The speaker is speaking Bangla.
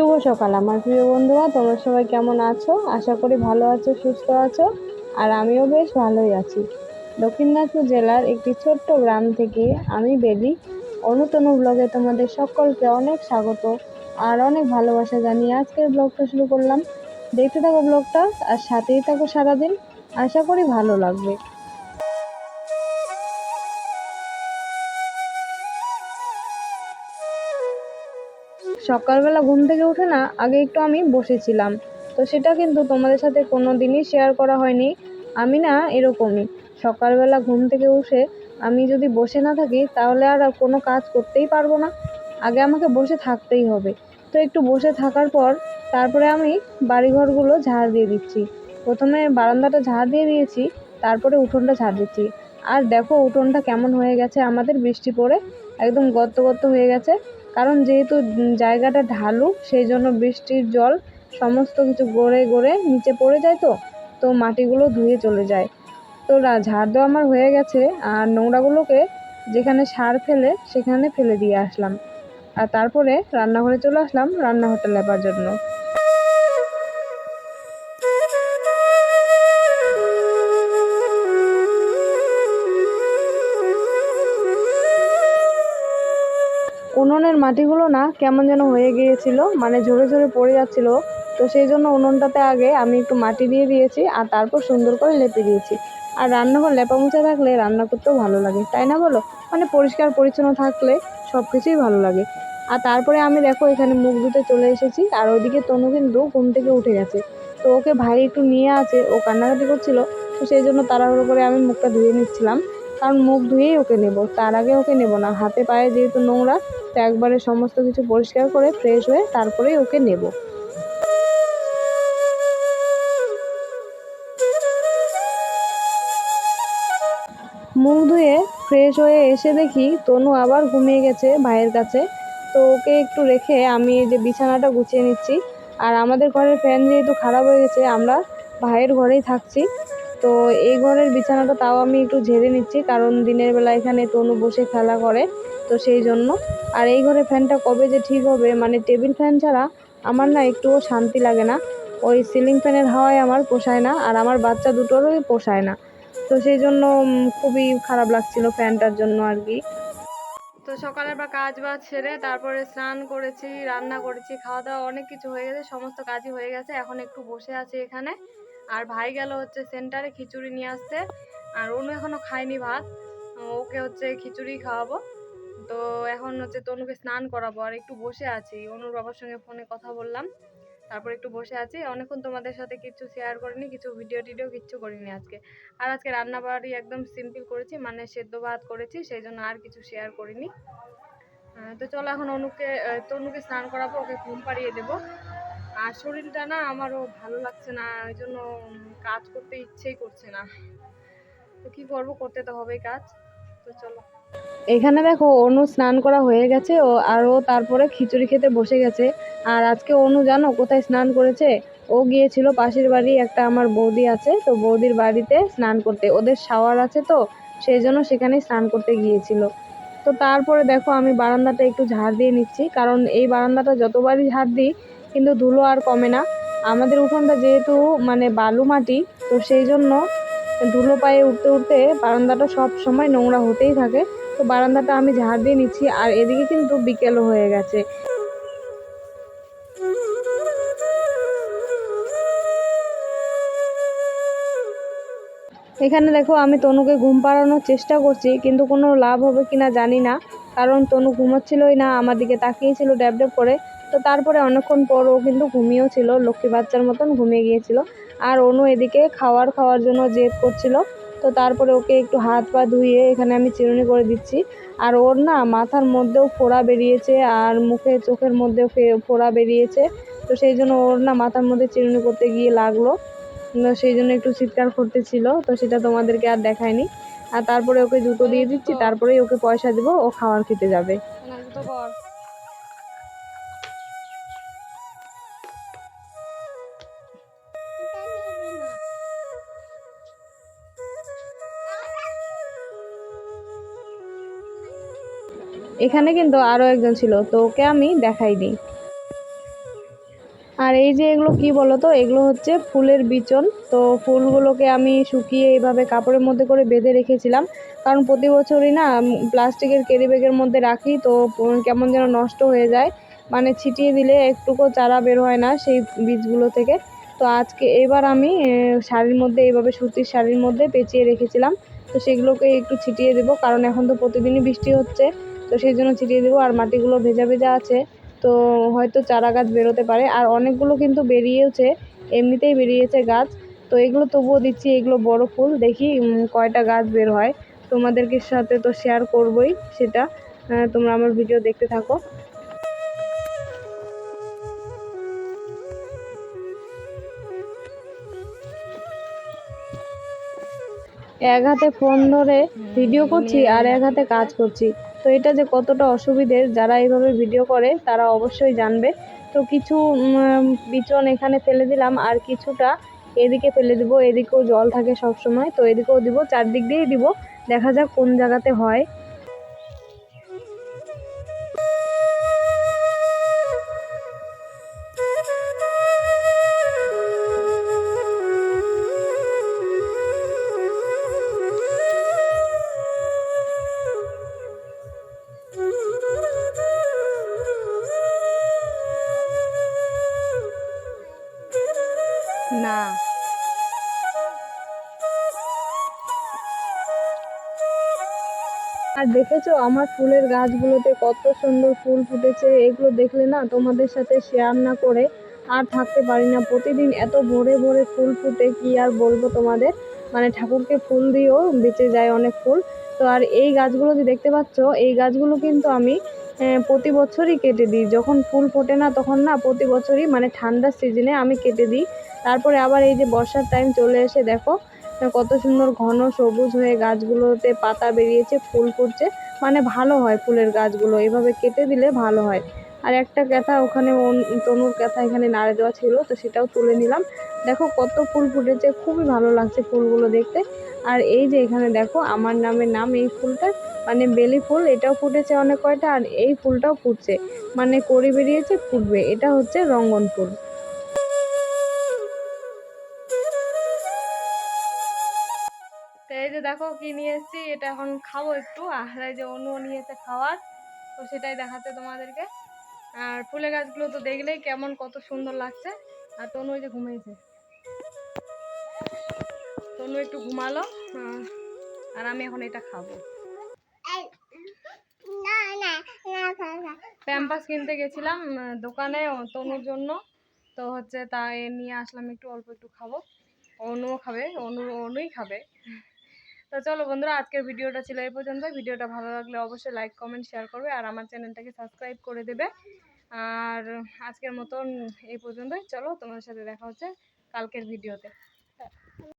শুভ সকাল, আমার প্রিয় বন্ধুরা, তোমরা সবাই কেমন আছো? আশা করি ভালো আছো, সুস্থ আছো, আর আমিও বেশ ভালোই আছি। দক্ষিণ দিনাজপুর জেলার একটি ছোট্ট গ্রাম থেকে আমি বেলি অনুতনু ব্লগে তোমাদের সকলকে অনেক স্বাগত আর অনেক ভালোবাসা জানিয়ে আজকের ব্লগটা শুরু করলাম। দেখতে থাকো ব্লগটা আর সাথেই থাকো সারাদিন। আশা করি ভালো লাগবে। সকালবেলা ঘুম থেকে উঠে না, আগে একটু আমি বসেছিলাম। তো সেটা কিন্তু তোমাদের সাথে কোনো দিনই শেয়ার করা হয়নি। আমি না এরকমই। সকালবেলা ঘুম থেকে উঠে আমি যদি বসে না থাকি, তাহলে আর কোনো কাজ করতেই পারব না। আগে আমাকে বসে থাকতেই হবে। তো একটু বসে থাকার পর তারপরে আমি বাড়িঘরগুলো ঝাড় দিয়ে দিচ্ছি। প্রথমে বারান্দাটা ঝাড় দিয়ে দিয়েছি, তারপরে উঠোনটা ঝাড় দিচ্ছি। আর দেখো উঠোনটা কেমন হয়ে গেছে, আমাদের বৃষ্টি পড়ে, একদম গর্ত গর্ত হয়ে গেছে। কারণ যেহেতু জায়গাটা ঢালু, সেই জন্য বৃষ্টির জল সমস্ত কিছু গড়ে গড়ে নিচে পড়ে যায় তো তো মাটিগুলো ধুয়ে চলে যায়। তো ঝাড় দেওয়া আমার হয়ে গেছে, আর নোংরাগুলোকে যেখানে সার ফেলে সেখানে ফেলে দিয়ে আসলাম। আর তারপরে রান্নাঘরে চলে আসলাম রান্নাঘরটা লেবার জন্য। উনুনের মাটিগুলো না কেমন যেন হয়ে গিয়েছিল মানে ঝরে ঝরে পড়ে যাচ্ছিল। তো সেই জন্য উনুনটাতে আগে আমি একটু মাটি দিয়ে দিয়েছি আর তারপর সুন্দর করে লেপে দিয়েছি। আর রান্নাঘর লেপা মুছা থাকলে রান্না করতেও ভালো লাগে, তাই না বলো? মানে পরিষ্কার পরিচ্ছন্ন থাকলে সব কিছুই ভালো লাগে। আর তারপরে আমি দেখো এখানে মুখ ধুতে চলে এসেছি, আর ওদিকে তনু কিন্তু ঘুম থেকে উঠে গেছে। তো ওকে ভাই একটু নিয়ে আছে, ও কান্নাকাটি করছিল, তো সেই জন্য তাড়াহুড়ো করে আমি মুখটা ধুয়ে নিচ্ছিলাম। কারণ মুখ ধুয়েই ওকে নেব। তার আগে ওকে নেব না। হাতে পায়ে যেহেতু নোংরা, তো একবারে সমস্ত কিছু পরিষ্কার করে ফ্রেশ হয়ে তারপরেই ওকে নেব। মুখ ধুয়ে ফ্রেশ হয়ে এসে দেখি তনু আবার ঘুমিয়ে গেছে ভাইয়ের কাছে। তো ওকে একটু রেখে আমি এই যে বিছানাটা গুছিয়ে নিচ্ছি। আর আমাদের ঘরের ফ্যান যেহেতু খারাপ হয়ে গেছে, আমরা ভাইয়ের ঘরেই থাকছি। তো এই ঘরের বিছানাটা তাও আমি একটু ঝেড়ে নিচ্ছি, কারণ দিনের বেলা এখানে তনু বসে খেলা করে, তো সেই জন্য। আর এই ঘরে ফ্যানটা কবে যে ঠিক হবে মানে টেবিল ফ্যান ছাড়া আমার না একটুও শান্তি লাগে না। ওই সিলিং ফ্যানের হাওয়ায় আমার পোষায় না, আর আমার বাচ্চা দুটোরই পোষায় না। তো সেই জন্য খুবই খারাপ লাগছিল ফ্যানটার জন্য আর কি। তো সকালের বা কাজ বাজ সেরে তারপরে স্নান করেছি, রান্না করেছি, খাওয়া দাওয়া অনেক কিছু হয়ে গেছে, সমস্ত কাজই হয়ে গেছে, এখন একটু বসে আছি এখানে। আর ভাই গেল হচ্ছে সেন্টারে খিচুড়ি নিয়ে আসতে আর অনু এখনও খায়নি ভাত। ওকে হচ্ছে খিচুড়ি খাওয়াবো। তো এখন হচ্ছে তনুকে স্নান করাবো। আর একটু বসে আছি। অনুর বাবার সঙ্গে ফোনে কথা বললাম। তারপর একটু বসে আছি। অনেকক্ষণ তোমাদের সাথে কিছু শেয়ার করিনি, কিছু ভিডিও টিডিও কিচ্ছু করিনি আজকে। আর আজকে রান্না বাড়ি একদম সিম্পল করেছি মানে সেদ্ধ ভাত করেছি, সেই জন্য আর কিছু শেয়ার করিনি। তো চলো এখন অনুকে তনুকে স্নান করাবো, ওকে ঘুম পাড়িয়ে দেবো। আর শরীরটা না আমারও ভালো লাগছে না ওই জন্য কাজ করতে ইচ্ছেই করছে না। তো কি করব, করতে তো হবেই কাজ। তো চলো। এখানে দেখো, অনু স্নান করা হয়ে গেছে, ও আর ও তারপরে খিচুড়ি খেতে বসে গেছে। আর আজকে অনু জানো কোথায় স্নান করেছে? ও গিয়েছিল পাশের বাড়ি, একটা আমার বৌদি আছে, তো বৌদির বাড়িতে স্নান করতে। ওদের শাওয়ার আছে তো, সেই জন্য সেখানে স্নান করতে গিয়েছিল। তো তারপরে দেখো আমি বারান্দাটা একটু ঝাড় দিয়ে নিচ্ছি, কারণ এই বারান্দাটা যতবারই ঝাড় দিই কিন্তু ধুলো আর কমে না। আমাদের উঠোনটা যেহেতু মানে বালু মাটি, তো সেই জন্য ধুলো পায়ে উঠতে উঠতে বারান্দাটা সব সময় নোংরা হতেই থাকে। তো বারান্দাটা আমি ঝাড় দিয়ে নিচ্ছি, আর এদিকে কিন্তু বিকেলও হয়ে গেছে। এখানে দেখো, আমি তনুকে ঘুম পাড়ানোর চেষ্টা করছি, কিন্তু কোনো লাভ হবে কিনা জানি না। কারণ তনু ঘুমোচ্ছিলই না, আমার দিকে তাকিয়েছিল ড্যাব ড্যাব করে। তো তারপরে অনেকক্ষণ পর ও কিন্তু ঘুমিয়েও ছিল লক্ষ্মী বাচ্চার মতন ঘুমিয়ে গিয়েছিল। আর অনু এদিকে খাওয়ার খাওয়ার জন্য জেদ করছিল। তো তারপরে ওকে একটু হাত পা ধুইয়ে এখানে আমি চিরুনি করে দিচ্ছি। আর ওর না মাথার মধ্যেও ফোড়া বেরিয়েছে আর মুখে চোখের মধ্যেও ফোড়া বেরিয়েছে। তো সেই জন্য ওর না মাথার মধ্যে চিরুনি করতে গিয়ে লাগল। সেই জন্য একটু চিৎকার করতেছিল। তো সেটা তোমাদেরকে আর দেখায়নি। আর তারপরে ওকে জুতো দিয়ে দিচ্ছি তারপরেই ওকে পয়সা দেবো ও খাওয়ার খেতে যাবে। এখানে কিন্তু আরও একজন ছিল, তো ওকে আমি দেখাই দিই। আর এই যে এগুলো কি বলো তো এগুলো হচ্ছে ফুলের বিচন। তো ফুলগুলোকে আমি শুকিয়ে এইভাবে কাপড়ের মধ্যে করে বেঁধে রেখেছিলাম। কারণ প্রতি বছরই না প্লাস্টিকের ক্যারি ব্যাগের মধ্যে রাখি, তো কেমন যেন নষ্ট হয়ে যায়। মানে ছিটিয়ে দিলে একটুকু চারা বের হয় না সেই বীজগুলো থেকে। তো আজকে এবার আমি শাড়ির মধ্যে এইভাবে সুতির শাড়ির মধ্যে পেঁচিয়ে রেখেছিলাম। তো সেগুলোকে একটু ছিটিয়ে দেবো, কারণ এখন তো প্রতিদিনই বৃষ্টি হচ্ছে। তো সেই জন্য ছিটিয়ে দেবো। আর মাটিগুলো ভেজা ভেজা আছে, তো হয়তো চারা গাছ বেরোতে পারে। আর অনেকগুলো কিন্তু বেরিয়েছে, এমনিতেই বেরিয়েছে গাছ। তো এগুলো তবুও দিচ্ছি, এগুলো বড় ফুল। দেখি কয়টা গাছ বের হয়। তোমাদেরকে সাথে তো শেয়ার করবই সেটা। তোমরা আমার ভিডিও দেখতে থাকো। এক হাতে ফোন ধরে ভিডিও করছি, আর এক হাতে কাজ করছি। তো এটা যে কতটা অসুবিধের যারা এইভাবে ভিডিও করে, তারা অবশ্যই জানবে। তো কিছু বিচন এখানে ফেলে দিলাম, আর কিছুটা এদিকে ফেলে দিব, এদিকেও জল থাকে সব সময় তো এদিকেও দিব, চারদিক দিয়েই দিব। দেখা যাক কোন জায়গাতে হয়। না। আর দেখেছ, আমার ফুলের গাছগুলোতে কত সুন্দর ফুল ফুটেছে, এগুলো দেখলে না তোমাদের সাথে শেয়ার না করে আর থাকতে পারি না। প্রতিদিন এত ভোরে ভোরে ফুল ফুটে, কি আর বলব তোমাদের? মানে ঠাকুরকে ফুল দিয়েও বেঁচে যায় অনেক ফুল। তো আর এই গাছগুলো যে দেখতে পাচ্ছ, এই গাছগুলো কিন্তু আমি প্রতি বছরই কেটে দিই। যখন ফুল ফোটে না, তখন না প্রতি বছরই মানে ঠান্ডার সিজনে আমি কেটে দিই। তারপরে আবার এই যে বর্ষার টাইম চলে এসে দেখো কত সুন্দর ঘন সবুজ হয়ে গাছগুলোতে পাতা বেরিয়েছে, ফুল ফুটছে। মানে ভালো হয় ফুলের গাছগুলো, এভাবে কেটে দিলে ভালো হয়। আর একটা ক্যাথা ওখানে তনুর ক্যাথা এখানে নাড়ে দেওয়া ছিল, তো সেটাও তুলে নিলাম। দেখো কত ফুল ফুটেছে, খুবই ভালো লাগছে ফুলগুলো দেখতে। আর এই যে এখানে দেখো, আমার নামের নাম এই ফুলটা মানে বেলি ফুল, এটাও ফুটেছে অনেক কয়টা, আর এই ফুলটাও ফুটছে। মানে কড়ি বেরিয়েছে, ফুটবে। এটা হচ্ছে রঙ্গন ফুল। দেখো কি নিয়ে এসেছি, এটা এখন খাব একটু। আর এই যে অনু নিয়েছে খাওয়ার, তো সেটাই দেখাচ্ছে তোমাদেরকে। আর ফুলের গাছগুলো তো দেখলেই কেমন কত সুন্দর লাগছে। আর তনু ওই যে ঘুমিয়েছে। তনু একটু ঘুমালো আর আমি এখন এটা খাব। প্যাম্পাস কিনতে গেছিলাম দোকানে তনুর জন্য। তো হচ্ছে তাই নিয়ে আসলাম, একটু অল্প একটু খাব। অনুও খাবে, অনু, অনুই খাবে। তো চলো বন্ধুরা, আজকের ভিডিওটা ছিল এই পর্যন্ত। ভিডিওটা ভালো লাগলে অবশ্যই লাইক কমেন্ট শেয়ার করবে আর আমার চ্যানেলটাকে সাবস্ক্রাইব করে দেবে। আর আজকের মতন এই পর্যন্তই। চলো তোমার সাথে দেখা হচ্ছে কালকের ভিডিওতে।